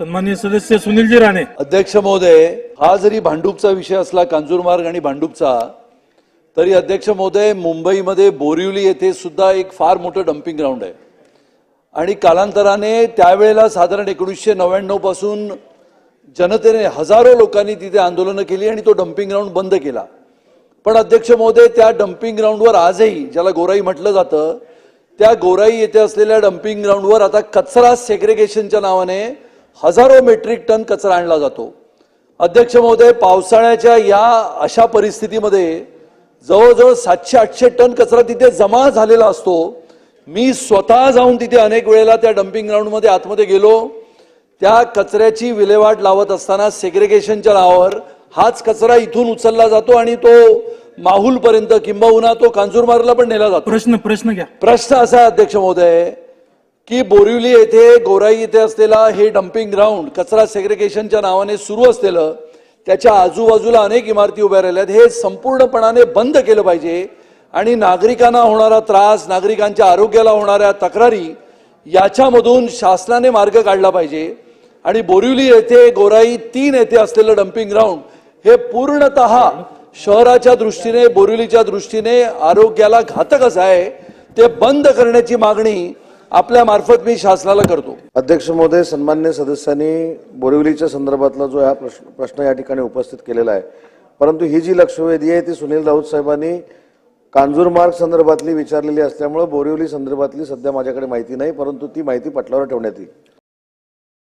सन्माननीय सदस्य सुनीलजी राणे. अध्यक्ष महोदय हा जरी भांडूपचा विषय असला कांजूरमार्ग आणि भांडूपचा तरी अध्यक्ष महोदय मुंबईमध्ये बोरिवली येथे सुद्धा एक फार मोठं डम्पिंग ग्राउंड आहे. आणि कालांतराने त्यावेळेला साधारण एकोणीसशे नव्याण्णवपासून जनतेने हजारो लोकांनी तिथे आंदोलनं केली आणि तो डम्पिंग ग्राउंड बंद केला. पण अध्यक्ष महोदय त्या डम्पिंग ग्राउंडवर आजही ज्याला गोराई म्हटलं जातं त्या गोराई येथे असलेल्या डम्पिंग ग्राउंडवर आता कचरा सेग्रेगेशनच्या नावाने हजारो मेट्रिक टन कचरा आणला जातो. अध्यक्ष महोदय पावसाळ्याच्या या अशा परिस्थितीमध्ये जवळजवळ सातशे आठशे टन कचरा तिथे जमा झालेला असतो. मी स्वतः जाऊन तिथे अनेक वेळेला त्या डम्पिंग ग्राउंडमध्ये आतमध्ये गेलो. त्या कचऱ्याची विल्हेवाट लावत असताना सेग्रेगेशनच्या नावावर हाच कचरा इथून उचलला जातो आणि तो माहूलपर्यंत किंबहुना तो कांजूरमार्गला पण नेला जातो. प्रश्न प्रश्न घ्या. प्रश्न असा अध्यक्ष महोदय. की बोरिवली येथे गोराई येथे असलेला हे डम्पिंग ग्राउंड कचरा सेग्रिगेशनच्या नावाने सुरू असलेलं त्याच्या आजूबाजूला अनेक इमारती उभ्या राहिल्यात हे संपूर्णपणाने बंद केलं पाहिजे. आणि नागरिकांना होणारा त्रास नागरिकांच्या आरोग्याला होणाऱ्या तक्रारी याच्यामधून शासनाने मार्ग काढला पाहिजे. आणि बोरिवली येथे गोराई तीन येथे असलेलं डम्पिंग ग्राउंड हे पूर्णतः शहराच्या दृष्टीने बोरिवलीच्या दृष्टीने आरोग्याला घातक आहे. ते बंद करण्याची मागणी आपल्या मार्फत मी शासनाला करतो. अध्यक्ष महोदय सन्मान्य सदस्यांनी बोरिवलीच्या संदर्भातला जो हा प्रश्न प्रश्न या ठिकाणी उपस्थित केलेला आहे. परंतु ही जी लक्षवेधी आहे ती सुनील राऊत साहेबांनी कांजूरमार्ग संदर्भातली विचारलेली असल्यामुळे बोरिवली संदर्भातली सध्या माझ्याकडे माहिती नाही परंतु ती माहिती पटलावर ठेवण्यात येईल.